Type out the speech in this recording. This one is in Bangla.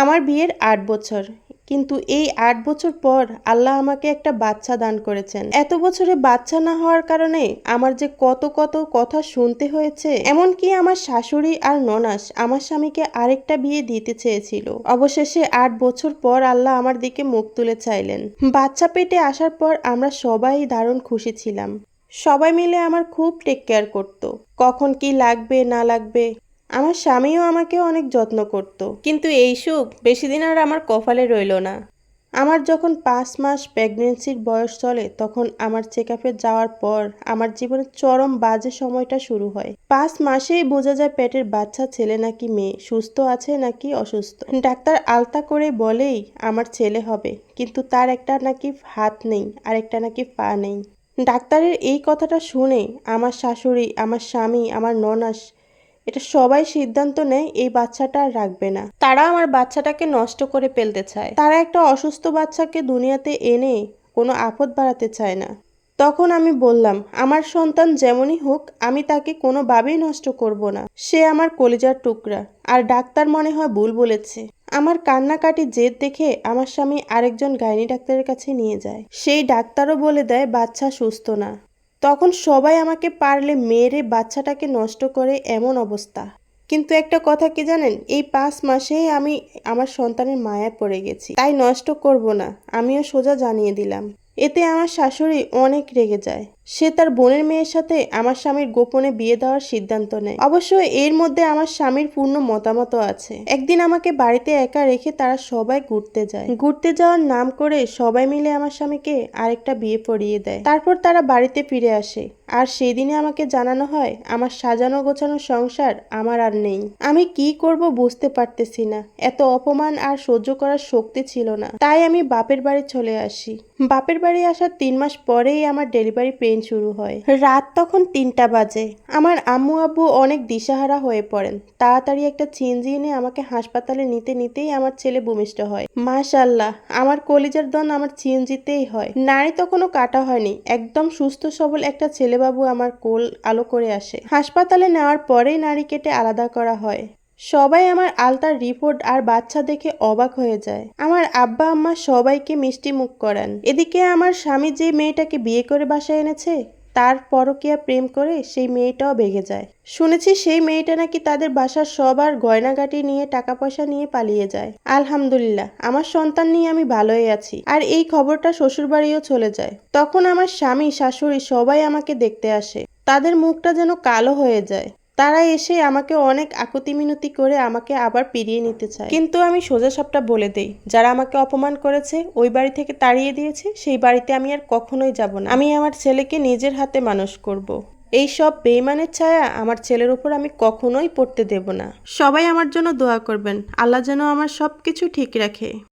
আমার বিয়ের আট বছর। কিন্তু এই আট বছর পর আল্লাহ আমাকে একটা বাচ্চা দান করেছেন। এত বছরে বাচ্চা না হওয়ার কারণে আমার যে কত কত কথা শুনতে হয়েছে, এমনকি আমার শাশুড়ি আর ননাস আমার স্বামীকে আরেকটা বিয়ে দিতে চেয়েছিল। অবশেষে আট বছর পর আল্লাহ আমার দিকে মুখ তুলে চাইলেন। বাচ্চা পেটে আসার পর আমরা সবাই দারুণ খুশি ছিলাম। সবাই মিলে আমার খুব টেক কেয়ার করতো। কখন কি লাগবে, না লাগবে আমার স্বামীও আমাকে অনেক যত্ন করত। কিন্তু এই সুখ বেশি দিন আর আমার কপালে রইল না। আমার যখন পাঁচ মাস প্রেগনেন্সির বয়স চলে, তখন আমার চেক যাওয়ার পর আমার জীবনের চরম বাজে সময়টা শুরু হয়। পাঁচ মাসেই বোঝা যায় পেটের বাচ্চা ছেলে নাকি মেয়ে, সুস্থ আছে নাকি অসুস্থ। ডাক্তার আলতা করে বলেই আমার ছেলে হবে, কিন্তু তার একটা নাকি হাত নেই, আর একটা নাকি পা নেই। ডাক্তারের এই কথাটা শুনে আমার শাশুড়ি, আমার স্বামী, আমার ননাস এটা সবাই সিদ্ধান্ত নেয় এই বাচ্চাটা আর রাখবে না। তারা আমার বাচ্চাটাকে নষ্ট করে ফেলতে চায়। তারা একটা অসুস্থ বাচ্চাকে দুনিয়াতে এনে কোনো আপদ বাড়াতে চায় না। তখন আমি বললাম, আমার সন্তান যেমনই হোক, আমি তাকে কোনোভাবেই নষ্ট করব না। সে আমার কলিজার টুকরা। আর ডাক্তার মনে হয় ভুল বলেছে। আমার কান্নাকাটি জেদ দেখে আমার স্বামী আরেকজন গাইনি ডাক্তারের কাছে নিয়ে যায়। সেই ডাক্তারও বলে দেয়, বাচ্চা সুস্থ না। তখন সবাই আমাকে পারলে মেরে বাচ্চাটাকে নষ্ট করে এমন অবস্থা। কিন্তু একটা কথা কি জানেন? এই পাঁচ মাসে আমি আমার সন্তানের মায়া পড়ে গেছি। তাই নষ্ট করব না, আমিও সোজা জানিয়ে দিলাম। এতে আমার শাশুড়ি অনেক রেগে যায়। সে তার বোনের মেয়ের সাথে আমার স্বামীর গোপনে বিয়ে দেওয়ার সিদ্ধান্ত নেয়। অবশ্য এর মধ্যে আমার স্বামীর পূর্ণ মতামতও আছে। একদিন আমাকে বাড়িতে একা রেখে তারা সবাই ঘুরতে যায়। ঘুরতে যাওয়ার নাম করে সবাই মিলে আমার স্বামীকে আরেকটা বিয়ে পড়িয়ে দেয়। তারপর তারা বাড়িতে ফিরে আসে। আর সেই দিনে আমাকে জানানো হয়, আমার সাজানো গোছানো সংসার আমার আর নেই। আমি কি করব বুঝতে পারতেছি না। এত অপমান আর সহ্য করার শক্তি ছিল না। তাই আমি বাপের বাড়ি চলে আসি। বাপের বাড়ি আসার তিন মাস পরেই আমার ডেলিভারি পেন শুরু হয়। রাত তখন তিনটা বাজে। আমার আম্মু আব্বু অনেক দিশাহারা হয়ে পড়েন। তাড়াতাড়ি একটা চিনজি এনে আমাকে হাসপাতালে নিতে নিতেই আমার ছেলে ভূমিষ্ঠ হয়। মাশাল্লাহ আমার কলিজার দন আমার চিনজিতেই হয়। নারী তখনও কাটা হয়নি। একদম সুস্থ সবল একটা ছেলেবাবু আমার কোল আলো করে আসে। হাসপাতালে নেওয়ার পরেই নারী কেটে আলাদা করা হয়। সবাই আমার আলতার রিপোর্ট আর বাচ্চা দেখে অবাক হয়ে যায়। আমার আব্বা আম্মা সবাইকে মিষ্টি মুখ করান। এদিকে আমার স্বামী যে মেয়েটাকে বিয়ে করে বাসায় এনেছে, তার পরকিয়া প্রেম করে সেই মেয়েটাও ভেগে যায়। শুনেছি সেই মেয়েটা নাকি তাদের বাসার সবার গয়নাগাটি নিয়ে টাকা পয়সা নিয়ে পালিয়ে যায়। আলহামদুলিল্লাহ, আমার সন্তান নিয়ে আমি ভালোই আছি আর এই খবরটা শ্বশুরবাড়িও চলে যায়। তখন আমার স্বামী, শাশুড়ি সবাই আমাকে দেখতে আসে। তাদের মুখটা যেন কালো হয়ে যায়। তারা এসে আমাকে অনেক আকুতি মিনতি করে আমাকে আবার পিরিয়ে নিতে চায়। কিন্তু আমি সোজা সবটা বলে দেই, যারা আমাকে অপমান করেছে, ওই বাড়ি থেকে তাড়িয়ে দিয়েছে, সেই বাড়িতে আমি আর কখনোই যাব না। আমি আমার ছেলেকে নিজের হাতে মানুষ করব। এই সব বেইমানের ছায়া আমার ছেলের উপর আমি কখনোই পড়তে দেব না। সবাই আমার জন্য দোয়া করবেন। আল্লাহ যেন আমার সব কিছু ঠিক রাখে।